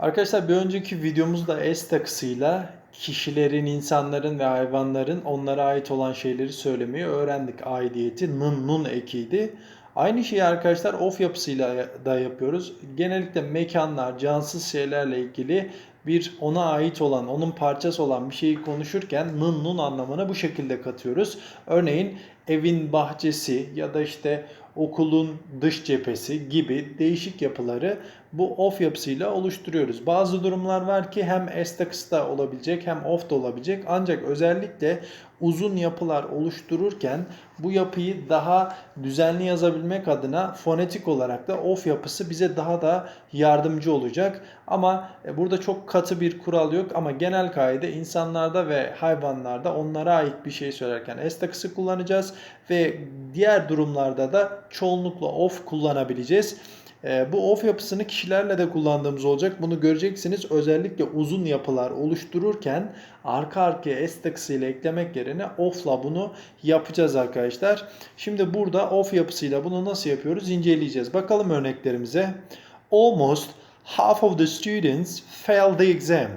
Arkadaşlar bir önceki videomuzda S takısıyla kişilerin, insanların ve hayvanların onlara ait olan şeyleri söylemeyi öğrendik. Aidiyeti nın nun ekiydi. Aynı şeyi arkadaşlar of yapısıyla da yapıyoruz. Genellikle mekanlar, cansız şeylerle ilgili bir ona ait olan, onun parçası olan bir şeyi konuşurken nın nun anlamına bu şekilde katıyoruz. Örneğin evin bahçesi ya da işte okulun dış cephesi gibi değişik yapıları bu of yapısıyla oluşturuyoruz. Bazı durumlar var ki hem s takısı olabilecek hem of da olabilecek. Ancak özellikle uzun yapılar oluştururken bu yapıyı daha düzenli yazabilmek adına fonetik olarak da of yapısı bize daha da yardımcı olacak. Ama e, burada çok katı bir kural yok ama genel kaide insanlarda ve hayvanlarda onlara ait bir şey söylerken s takısı kullanacağız ve diğer durumlarda da çoğunlukla of kullanabileceğiz. E, bu of yapısını kişilerle de kullandığımız olacak. Bunu göreceksiniz. Özellikle uzun yapılar oluştururken arka arkaya s takısıyla eklemek yerine of'la bunu yapacağız arkadaşlar. Şimdi burada of yapısıyla bunu nasıl yapıyoruz inceleyeceğiz. Bakalım örneklerimize. Almost half of the students failed the exam.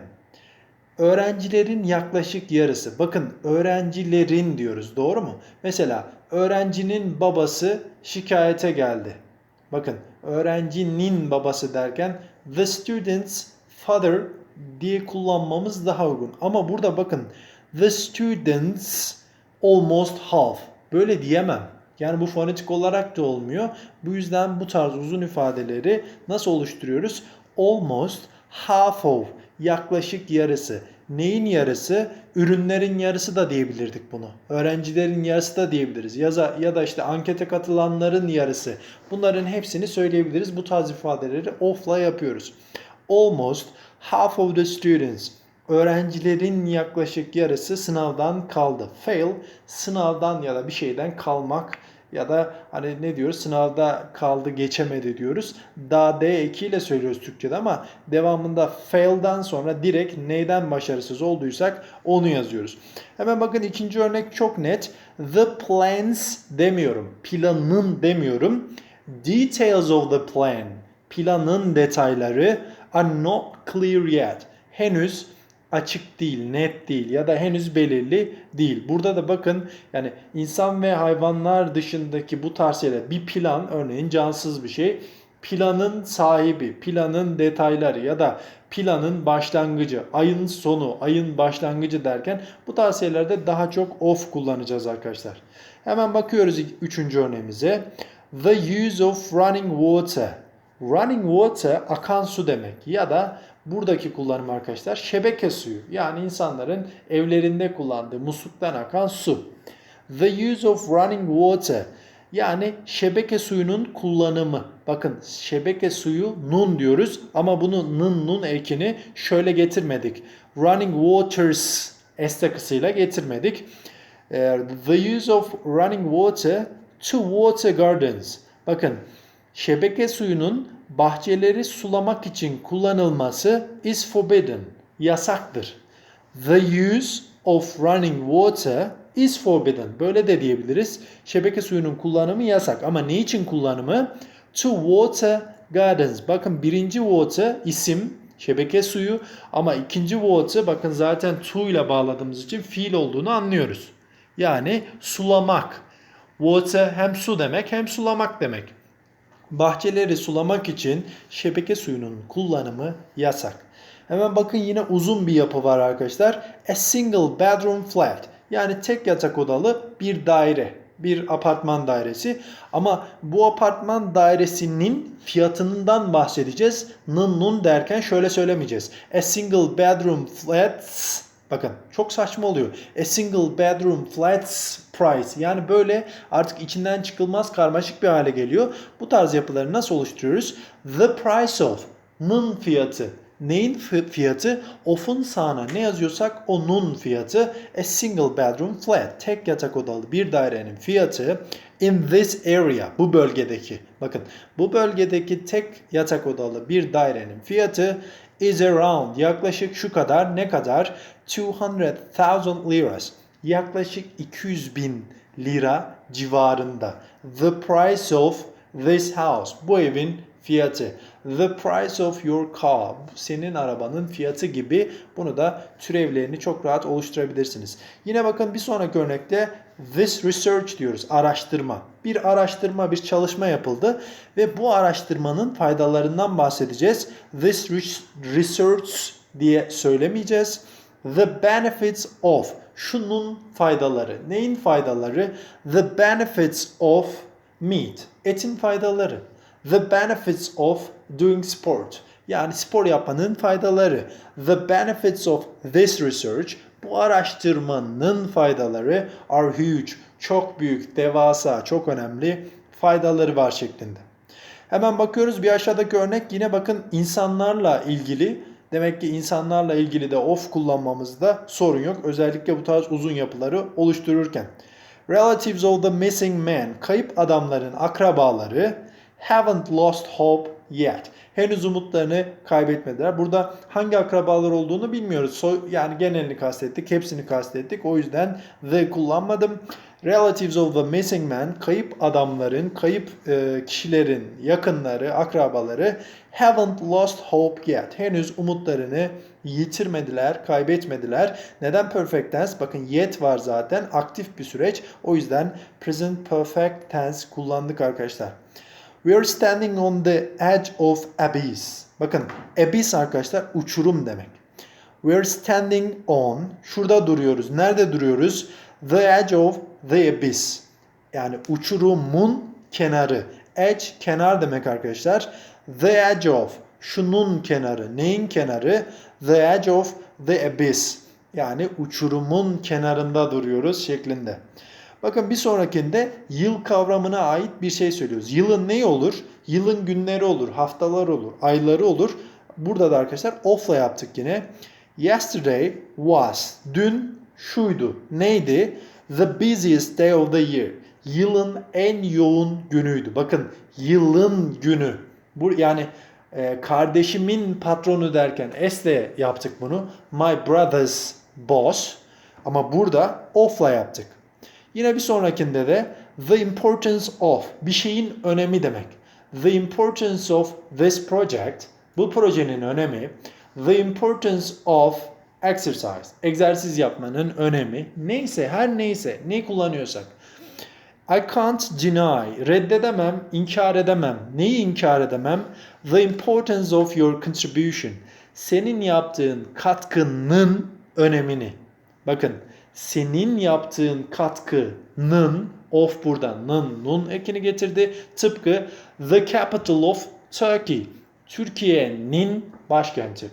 Öğrencilerin yaklaşık yarısı. Bakın öğrencilerin diyoruz doğru mu? Mesela öğrencinin babası şikayete geldi. Bakın öğrencinin babası derken the student's father diye kullanmamız daha uygun. Ama burada bakın the students almost half. Böyle diyemem. Yani bu fonetik olarak da olmuyor. Bu yüzden bu tarz uzun ifadeleri nasıl oluşturuyoruz? Almost half of yaklaşık yarısı. Neyin yarısı? Ürünlerin yarısı da diyebilirdik bunu. Öğrencilerin yarısı da diyebiliriz. Ya da, ya da işte ankete katılanların yarısı. Bunların hepsini söyleyebiliriz. Bu tarz ifadeleri off'la yapıyoruz. Almost half of the students. Öğrencilerin yaklaşık yarısı sınavdan kaldı. Fail, sınavdan ya da bir şeyden kalmak ya da hani ne diyoruz sınavda kaldı geçemedi diyoruz. Da D ekiyle söylüyoruz Türkçe'de ama devamında fail'dan sonra direkt neyden başarısız olduysak onu yazıyoruz. Hemen bakın ikinci örnek çok net. The plans demiyorum. Planın demiyorum. Details of the plan. Planın detayları are not clear yet. Henüz açık değil, net değil ya da henüz belirli değil. Burada da bakın yani insan ve hayvanlar dışındaki bu tarz şeyler bir plan örneğin cansız bir şey planın sahibi, planın detayları ya da planın başlangıcı, ayın sonu, ayın başlangıcı derken bu tarz daha çok of kullanacağız arkadaşlar. Hemen bakıyoruz üçüncü örneğimize. The use of running water. Running water akan su demek ya da buradaki kullanım arkadaşlar şebeke suyu. Yani insanların evlerinde kullandığı musluktan akan su. The use of running water yani şebeke suyunun kullanımı. Bakın şebeke suyu nun diyoruz ama bunu nın nun ekini şöyle getirmedik. Running waters s takısıyla getirmedik. The use of running water to water gardens. Bakın şebeke suyunun bahçeleri sulamak için kullanılması is forbidden. Yasaktır. The use of running water is forbidden. Böyle de diyebiliriz. Şebeke suyunun kullanımı yasak. Ama ne için kullanımı? To water gardens. Bakın birinci water isim şebeke suyu ama ikinci water bakın zaten to ile bağladığımız için fiil olduğunu anlıyoruz. Yani sulamak. Water hem su demek hem sulamak demek. Bahçeleri sulamak için şebeke suyunun kullanımı yasak. Hemen bakın yine uzun bir yapı var arkadaşlar. A single bedroom flat. Yani tek yatak odalı bir daire. Bir apartman dairesi. Ama bu apartman dairesinin fiyatından bahsedeceğiz. Nın nun derken şöyle söylemeyeceğiz. A single bedroom flats Bakın çok saçma oluyor. A single bedroom flats price. Yani böyle artık içinden çıkılmaz karmaşık bir hale geliyor. Bu tarz yapıları nasıl oluşturuyoruz? The price of. Nın fiyatı. Neyin fiyatı? Of'un sağına ne yazıyorsak onun fiyatı. A single bedroom flat. Tek yatak odalı bir dairenin fiyatı. In this area. Bu bölgedeki. Bakın bu bölgedeki tek yatak odalı bir dairenin fiyatı is around yaklaşık şu kadar ne kadar 200,000 liras yaklaşık 200 bin lira civarında. The price of this house bu evin fiyatı. The price of your car. Senin arabanın fiyatı gibi bunu da türevlerini çok rahat oluşturabilirsiniz. Yine bakın bir sonraki örnekte this research diyoruz. Araştırma. Bir araştırma, bir çalışma yapıldı ve bu araştırmanın faydalarından bahsedeceğiz. This research diye söylemeyeceğiz. The benefits of. Şunun faydaları. Neyin faydaları? The benefits of meat. Etin faydaları. The benefits of doing sport. Yani spor yapmanın faydaları. The benefits of this research. Bu araştırmanın faydaları are huge. Çok büyük, devasa, çok önemli faydaları var şeklinde. Hemen bakıyoruz bir aşağıdaki örnek yine bakın insanlarla ilgili. Demek ki insanlarla ilgili de of kullanmamızda sorun yok. Özellikle bu tarz uzun yapıları oluştururken. Relatives of the missing man, kayıp adamların akrabaları haven't lost hope yet. Henüz umutlarını kaybetmediler. Burada hangi akrabalar olduğunu bilmiyoruz. So, yani genelini kastettik, hepsini kastettik. O yüzden the kullanmadım. Relatives of the missing man, kayıp adamların, kayıp e, kişilerin yakınları, akrabaları haven't lost hope yet. Henüz umutlarını yitirmediler, kaybetmediler. Neden perfect tense? Bakın yet var zaten. Aktif bir süreç. O yüzden present perfect tense kullandık arkadaşlar. We are standing on the edge of abyss. Bakın abyss arkadaşlar uçurum demek. We are standing on. Şurada duruyoruz. Nerede duruyoruz? The edge of the abyss. Yani uçurumun kenarı. Edge kenar demek arkadaşlar. The edge of. Şunun kenarı. Neyin kenarı? The edge of the abyss. Yani uçurumun kenarında duruyoruz şeklinde. Bakın bir sonrakinde yıl kavramına ait bir şey söylüyoruz. Yılın neyi olur? Yılın günleri olur, haftalar olur, ayları olur. Burada da arkadaşlar off'la yaptık yine. Yesterday was. Dün şuydu. Neydi? The busiest day of the year. Yılın en yoğun günüydü. Bakın yılın günü. Bu yani e, kardeşimin patronu derken S'le yaptık bunu. My brother's boss. Ama burada off'la yaptık. Yine bir sonrakinde de the importance of bir şeyin önemi demek. The importance of this project bu projenin önemi. The importance of exercise egzersiz yapmanın önemi. Neyse her neyse ne kullanıyorsak. I can't deny reddedemem, inkar edemem. Neyi inkar edemem? The importance of your contribution. Senin yaptığın katkının önemini. Bakın senin yaptığın katkının of buradan nın nun ekini getirdi. Tıpkı the capital of Turkey. Türkiye'nin başkenti.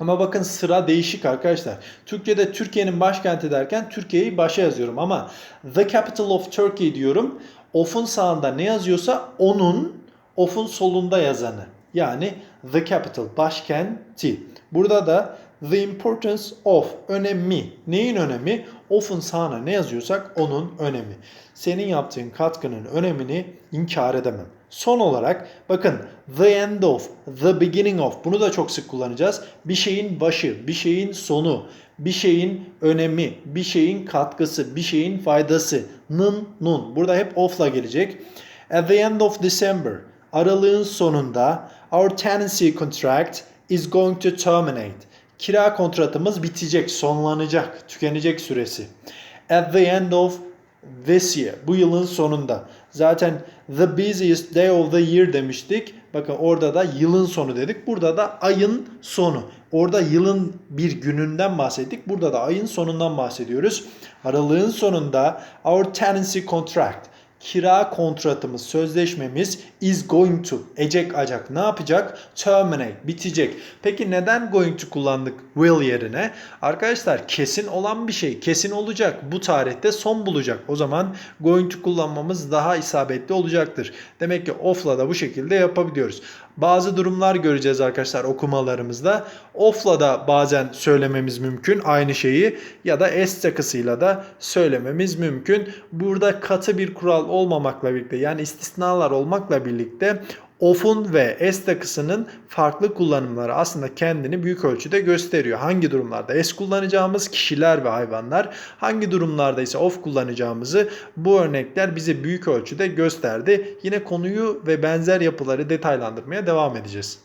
Ama bakın sıra değişik arkadaşlar. Türkiye'de Türkiye'nin başkenti derken Türkiye'yi başa yazıyorum ama the capital of Turkey diyorum. Of'un sağında ne yazıyorsa onun of'un solunda yazanı. Yani the capital başkenti. Burada da the importance of önemi. Neyin önemi? Of'un sağına ne yazıyorsak onun önemi. Senin yaptığın katkının önemini inkar edemem. Son olarak bakın the end of, the beginning of bunu da çok sık kullanacağız. Bir şeyin başı, bir şeyin sonu, bir şeyin önemi, bir şeyin katkısı, bir şeyin faydası. Nın, nun. Burada hep of'la gelecek. At the end of December, aralığın sonunda our tenancy contract is going to terminate. Kira kontratımız bitecek, sonlanacak, tükenecek süresi. At the end of this year, bu yılın sonunda. Zaten the busiest day of the year demiştik. Bakın orada da yılın sonu dedik. Burada da ayın sonu. Orada yılın bir gününden bahsettik. Burada da ayın sonundan bahsediyoruz. Aralığın sonunda our tenancy contract kira kontratımız, sözleşmemiz is going to, ecek acak ne yapacak? Terminate, bitecek. Peki neden going to kullandık will yerine? Arkadaşlar kesin olan bir şey, kesin olacak. Bu tarihte son bulacak. O zaman going to kullanmamız daha isabetli olacaktır. Demek ki off'la da bu şekilde yapabiliyoruz. Bazı durumlar göreceğiz arkadaşlar okumalarımızda. Off'la da bazen söylememiz mümkün aynı şeyi ya da S takısıyla da söylememiz mümkün. Burada katı bir kural olmamakla birlikte yani istisnalar olmakla birlikte of'un ve s takısının farklı kullanımları aslında kendini büyük ölçüde gösteriyor. Hangi durumlarda s kullanacağımız kişiler ve hayvanlar, hangi durumlarda ise of kullanacağımızı bu örnekler bize büyük ölçüde gösterdi. Yine konuyu ve benzer yapıları detaylandırmaya devam edeceğiz.